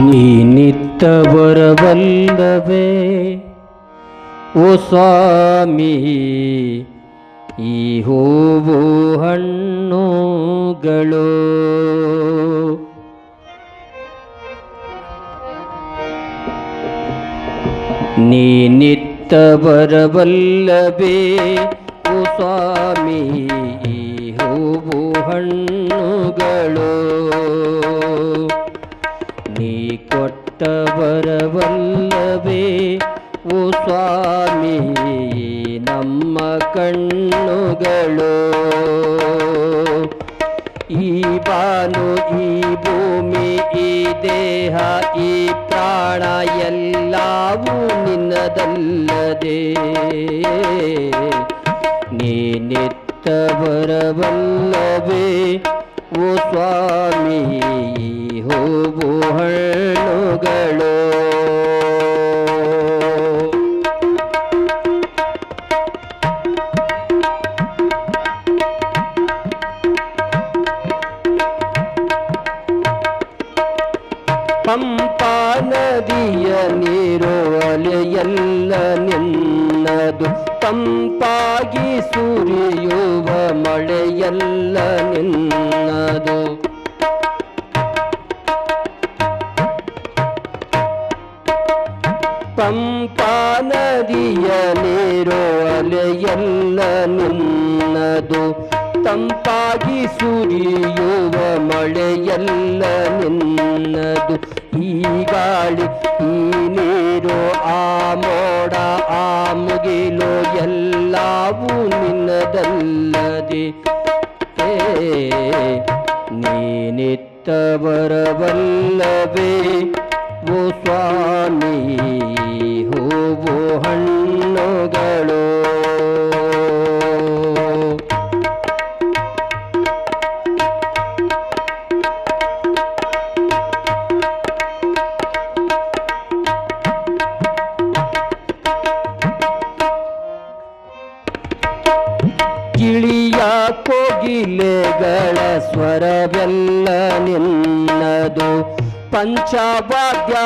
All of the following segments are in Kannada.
ನೀನಿತ್ತ ಬರಬಲ್ಲವೇ ಓ ಸ್ವಾಮಿ ಈ ಹೂವು ಹಣ್ಣುಗಳು ನೀನಿತ್ತ ಬರಬಲ್ಲವೇ ಓ ಸ್ವಾಮಿ ಈ ಹೂವು ಹಣ್ಣುಗಳು ಕೊಟ್ಟ ಬರವಲ್ಲವೇ ಓ ಸ್ವಾಮಿ, ನಮ್ಮ ಕಣ್ಣುಗಳು. ಈ ಬಾನು, ಈ ಭೂಮಿ, ಈ ದೇಹ, ಈ ಪ್ರಾಣ ಎಲ್ಲವೂ ನಿನ್ನದಲ್ಲದೆ. ನೀನಿತ್ತ ಬರಬಲ್ಲವೇ ಓ ಸ್ವಾಮಿ ಹೂವು ಹಣ್ಣುಗಳು ಪಂಪಾ ನದಿಯ ನೀರು ಅಲೆಯಲ್ಲ ನಿನ್ನದು. ತಂಪಾಗಿ ಸುರಿಯುವ ಮಳೆಯಲ್ಲ ನಿನ್ನದು. ನಿನ್ನದು. ತಂಪಾಗಿ ಸುರಿಯುವ ಮಳೆಯಲ್ಲ ನಿನ್ನದು. ಈ ಗಾಳಿ ಈ ನೀರು ಆ ಮೋಡ ಆ ಮುಗಿಲು ಎಲ್ಲವೂ ನಿನ್ನದಲ್ಲದೆ. ಏ, ಪಂಚವಾದ್ಯ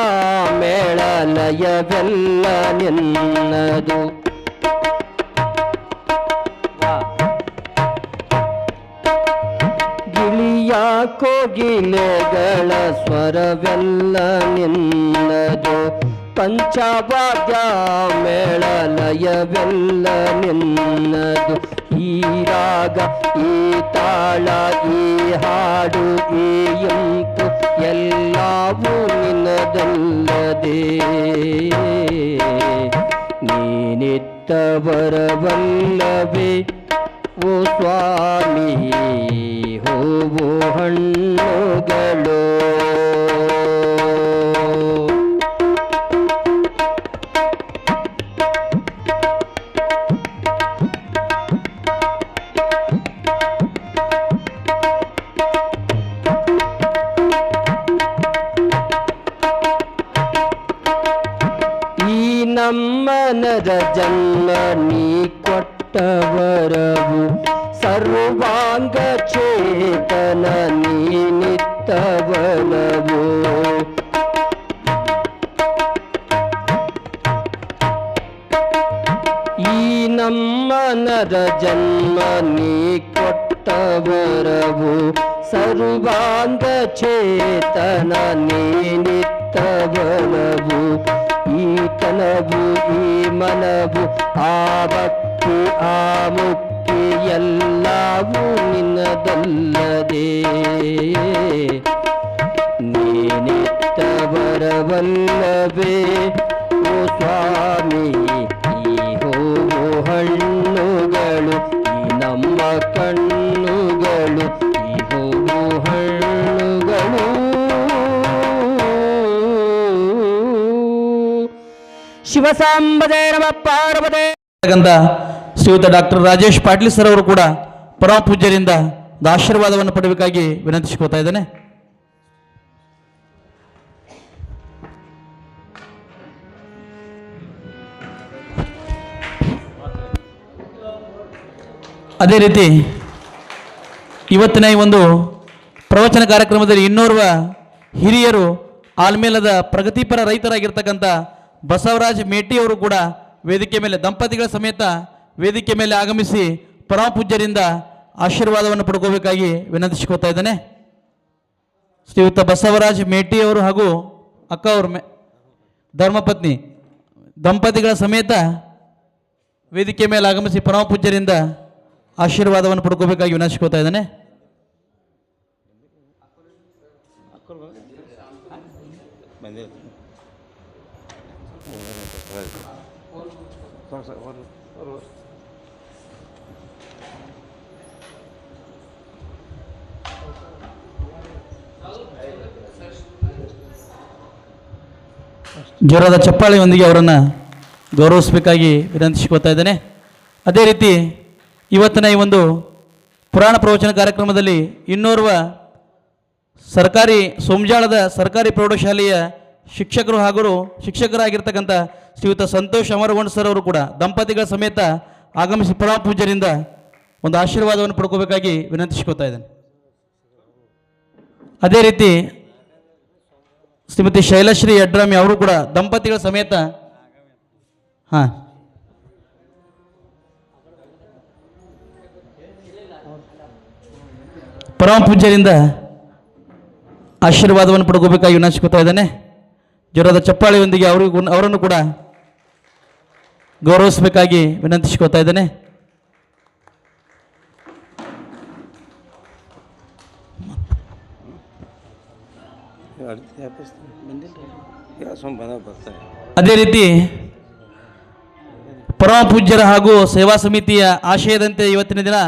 ಮೇಳಲಯವೆಲ್ಲ ನಿನ್ನದು. ಗಿಳಿಯ ಕೋಗಿಲೆಗಳ ಸ್ವರವೆಲ್ಲ ನಿನ್ನದು. ಪಂಚವಾದ್ಯ ಮೇಳ ಲಯವೆಲ್ಲ ನಿನ್ನದು. ಈ ರಾಗ, ಈ ತಾಳ, ಈ ಹಾಡು, ಈ ಇಂಪು ಎಲ್ಲವೂ ನಿನ್ನದಲ್ಲದೆ ನೀನಿತ್ತ ಬರಬಲ್ಲವೇ ಓ ಸ್ವಾಮಿ శంకర జన్మ నీ కొట్టవరవు. సర్వాంగ చేతన నీ నిత్తవనవు. ఈ నమ్మనర జన్మ నీ కొట్టవరవు. సర్వాంగ చేతన నీ నిత్తవనవు. ಮನವು ಆ ಭಕ್ತಿ ಆ ಮುಕ್ತಿ ಎಲ್ಲವೂ ನಿನ್ನದಲ್ಲದೆ. ಶ್ರೀಯುತ ಡಾಕ್ಟರ್ ರಾಜೇಶ್ ಪಾಟೀಲ್ ಸರ್ ಅವರು ಕೂಡ ಪರಮ ಪೂಜ್ಯರಿಂದ ಆಶೀರ್ವಾದವನ್ನು ಪಡೆಯಬೇಕಾಗಿ ವಿನಂತಿಸಿಕೊಳ್ತಾ ಇದ್ದೇನೆ. ಅದೇ ರೀತಿ ಇವತ್ತಿನ ಈ ಒಂದು ಪ್ರವಚನ ಕಾರ್ಯಕ್ರಮದಲ್ಲಿ ಇನ್ನೋರ್ವ ಹಿರಿಯರು ಆಲ್ಮೇಲದ ಪ್ರಗತಿಪರ ರೈತರಾಗಿರ್ತಕ್ಕಂಥ ಬಸವರಾಜ್ ಮೇಟಿ ಅವರು ಕೂಡ ವೇದಿಕೆ ಮೇಲೆ, ದಂಪತಿಗಳ ಸಮೇತ ವೇದಿಕೆ ಮೇಲೆ ಆಗಮಿಸಿ ಪರಮ ಪೂಜ್ಯರಿಂದ ಆಶೀರ್ವಾದವನ್ನು ಪಡ್ಕೋಬೇಕಾಗಿ ವಿನಂತಿಸಿಕೊಳ್ತಾ ಇದ್ದಾನೆ. ಶ್ರೀಯುತ ಬಸವರಾಜ್ ಮೇಟಿ ಅವರು ಹಾಗೂ ಅಕ್ಕ ಅವರು ಧರ್ಮಪತ್ನಿ ದಂಪತಿಗಳ ಸಮೇತ ವೇದಿಕೆ ಮೇಲೆ ಆಗಮಿಸಿ ಪರಮ ಪೂಜ್ಯರಿಂದ ಆಶೀರ್ವಾದವನ್ನು ಪಡ್ಕೋಬೇಕಾಗಿ ವಿನಂತಿಸಿಕೊಳ್ತಾ ಇದ್ದಾನೆ. ಜ್ವರದ ಚಪ್ಪಾಳೆಯೊಂದಿಗೆ ಅವರನ್ನು ಗೌರವಿಸಬೇಕಾಗಿ ವಿನಂತಿಸಿಕೊಳ್ತಾ ಇದ್ದೇನೆ. ಅದೇ ರೀತಿ ಇವತ್ತಿನ ಈ ಒಂದು ಪುರಾಣ ಪ್ರವಚನ ಕಾರ್ಯಕ್ರಮದಲ್ಲಿ ಇನ್ನೋರ್ವ ಸರ್ಕಾರಿ ಸೋಮಜಾಳದ ಸರ್ಕಾರಿ ಪ್ರೌಢಶಾಲೆಯ ಶಿಕ್ಷಕರು ಹಾಗೂ ಶಿಕ್ಷಕರಾಗಿರ್ತಕ್ಕಂಥ ಶ್ರೀಯುತ ಸಂತೋಷ್ ಅಮರಗೊಂಡ ಸರ್ ಅವರು ಕೂಡ ದಂಪತಿಗಳ ಸಮೇತ ಆಗಮಿಸಿ ಪರಮ ಪೂಜ್ಯರಿಂದ ಒಂದು ಆಶೀರ್ವಾದವನ್ನು ಪಡ್ಕೋಬೇಕಾಗಿ ವಿನಂತಿಸಿಕೊಳ್ತಾ ಇದ್ದೇನೆ. ಅದೇ ರೀತಿ ಶ್ರೀಮತಿ ಶೈಲಶ್ರೀ ಯಡ್ರಾಮಿ ಅವರು ಕೂಡ ದಂಪತಿಗಳ ಸಮೇತ ಹಾಂ. ಪರಮ ಪೂಜ್ಯರಿಂದ ಆಶೀರ್ವಾದವನ್ನು ಪಡ್ಕೋಬೇಕಾಗಿ ವಿನಂತಿಸ್ಕೊತಾ ಇದ್ದಾನೆ. ಜ್ವರದ ಚಪ್ಪಾಳೆಯೊಂದಿಗೆ ಅವರಿಗೂ ಅವರನ್ನು ಕೂಡ ಗೌರವಿಸಬೇಕಾಗಿ ವಿನಂತಿಸಿಕೊಳ್ತಾ ಇದ್ದೇನೆ. ಅದೇ ರೀತಿ ಪರಮ ಪೂಜ್ಯರ ಹಾಗೂ ಸೇವಾ ಸಮಿತಿಯ ಆಶಯದಂತೆ ಇವತ್ತಿನ ದಿನ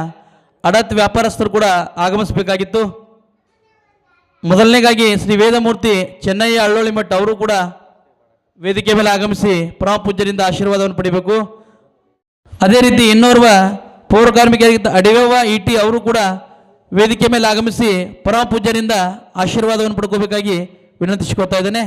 ಅಡತ್ ವ್ಯಾಪಾರಸ್ಥರು ಕೂಡ ಆಗಮಿಸಬೇಕಾಗಿತ್ತು. ಮೊದಲನೇಗಾಗಿ ಶ್ರೀ ವೇದಮೂರ್ತಿ ಚೆನ್ನಯ್ಯ ಅಳ್ಳೋಳಿ ಮಠ ಅವರು ಕೂಡ ವೇದಿಕೆ ಮೇಲೆ ಆಗಮಿಸಿ ಪರಮಪೂಜ್ಯರಿಂದ ಆಶೀರ್ವಾದವನ್ನು ಪಡಿಬೇಕು. ಅದೇ ರೀತಿ ಇನ್ನೋರ್ವ ಪೌರ ಕಾರ್ಮಿಕರಾಗಿದ್ದ ಅಡಿಗವ್ವ, ಇಟಿ ಅವರು ಕೂಡ ವೇದಿಕೆ ಮೇಲೆ ಆಗಮಿಸಿ ಪರಮ ಪೂಜ್ಯರಿಂದ ಆಶೀರ್ವಾದವನ್ನು ಪಡ್ಕೋಬೇಕಾಗಿ ವಿನಂತಿಸಿಕೊಳ್ತಾ ಇದ್ದೇನೆ.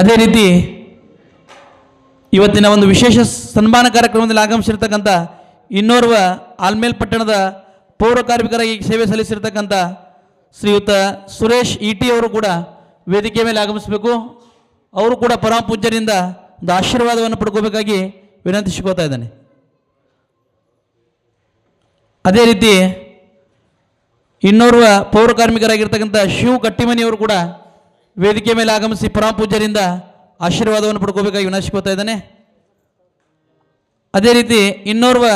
ಅದೇ ರೀತಿ ಇವತ್ತಿನ ಒಂದು ವಿಶೇಷ ಸನ್ಮಾನ ಕಾರ್ಯಕ್ರಮದಲ್ಲಿ ಆಗಮಿಸಿರ್ತಕ್ಕಂಥ ಇನ್ನೋರ್ವ ಆಲ್ಮೇಲ್ ಪಟ್ಟಣದ ಪೌರ ಕಾರ್ಮಿಕರಾಗಿ ಸೇವೆ ಸಲ್ಲಿಸಿರ್ತಕ್ಕಂಥ ಶ್ರೀಯುತ ಸುರೇಶ್ ಇಟಿ ಅವರು ಕೂಡ ವೇದಿಕೆ ಮೇಲೆ ಆಗಮಿಸಬೇಕು. ಅವರು ಕೂಡ ಪರಮ ಪೂಜ್ಯರಿಂದ ಒಂದು ಆಶೀರ್ವಾದವನ್ನು ಪಡ್ಕೋಬೇಕಾಗಿ ವಿನಂತಿಸಿಕೋತಾ ಇದ್ದಾನೆ. ಅದೇ ರೀತಿ ಇನ್ನೋರ್ವ ಪೌರ ಕಾರ್ಮಿಕರಾಗಿರ್ತಕ್ಕಂಥ ಶಿವ್ ಕಟ್ಟಿಮನಿಯವರು ಕೂಡ ವೇದಿಕೆ ಮೇಲೆ ಆಗಮಿಸಿ ಪರಮ ಪೂಜ್ಯರಿಂದ ಆಶೀರ್ವಾದವನ್ನು ಪಡ್ಕೋಬೇಕಾಗಿ ವಿನಾಶಿಕೋತಾ ಇದ್ದಾನೆ. ಅದೇ ರೀತಿ ಇನ್ನೋರ್ವ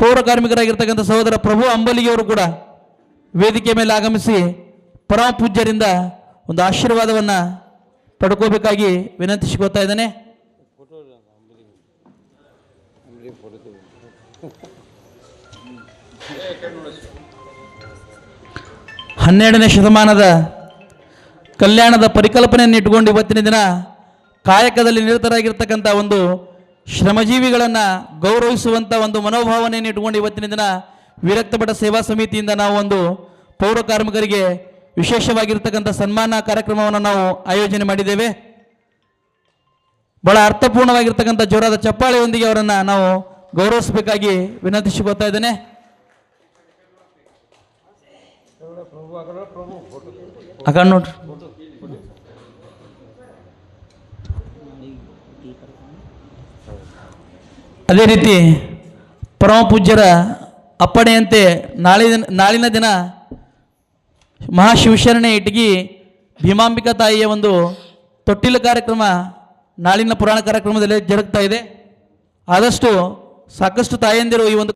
ಪೌರ ಕಾರ್ಮಿಕರಾಗಿರ್ತಕ್ಕಂಥ ಸಹೋದರ ಪ್ರಭು ಅಂಬಲಿಗೆಯವರು ಕೂಡ ವೇದಿಕೆ ಮೇಲೆ ಆಗಮಿಸಿ ಪರಮ ಪೂಜ್ಯರಿಂದ ಒಂದು ಆಶೀರ್ವಾದವನ್ನು ಪಡ್ಕೋಬೇಕಾಗಿ ವಿನಂತಿಸಿಕೋತಾ ಇದ್ದಾನೆ. ಹನ್ನೆರಡನೇ ಶತಮಾನದ ಕಲ್ಯಾಣದ ಪರಿಕಲ್ಪನೆಯನ್ನು ಇಟ್ಟುಕೊಂಡು ಇವತ್ತಿನ ದಿನ ಕಾಯಕದಲ್ಲಿ ನಿರತರಾಗಿರ್ತಕ್ಕಂಥ ಒಂದು ಶ್ರಮಜೀವಿಗಳನ್ನು ಗೌರವಿಸುವಂಥ ಒಂದು ಮನೋಭಾವನೆಯನ್ನು ಇಟ್ಕೊಂಡು ಇವತ್ತಿನ ದಿನ ವಿರಕ್ತಪಟ ಸೇವಾ ಸಮಿತಿಯಿಂದ ನಾವು ಒಂದು ಪೌರ ಕಾರ್ಮಿಕರಿಗೆ ವಿಶೇಷವಾಗಿರ್ತಕ್ಕಂಥ ಸನ್ಮಾನ ಕಾರ್ಯಕ್ರಮವನ್ನು ನಾವು ಆಯೋಜನೆ ಮಾಡಿದ್ದೇವೆ ಬಹಳ ಅರ್ಥಪೂರ್ಣವಾಗಿರ್ತಕ್ಕಂಥ ಜೋರಾದ ಚಪ್ಪಾಳೆಯೊಂದಿಗೆ ಅವರನ್ನು ನಾವು ಗೌರವಿಸಬೇಕಾಗಿ ವಿನಂತಿಸಿಕೊಳ್ತಾ ಇದ್ದೇನೆ ನೋಡ್ರಿ ಅದೇ ರೀತಿ ಪರಮ ಪೂಜ್ಯರ ಅಪ್ಪಣೆಯಂತೆ ನಾಳೆ ನಾಳಿನ ದಿನ ಮಹಾಶಿವಶರಣೆ ಇಟಗಿ ಭೀಮಾಂಬಿಕಾ ತಾಯಿಯ ಒಂದು ತೊಟ್ಟಿಲ ಕಾರ್ಯಕ್ರಮ, ನಾಳಿನ ಪುರಾಣ ಕಾರ್ಯಕ್ರಮದಲ್ಲಿ ಜರುಗ್ತಾ ಇದೆ. ಆದಷ್ಟು ಸಾಕಷ್ಟು ತಾಯಂದಿರು ಈ ಒಂದು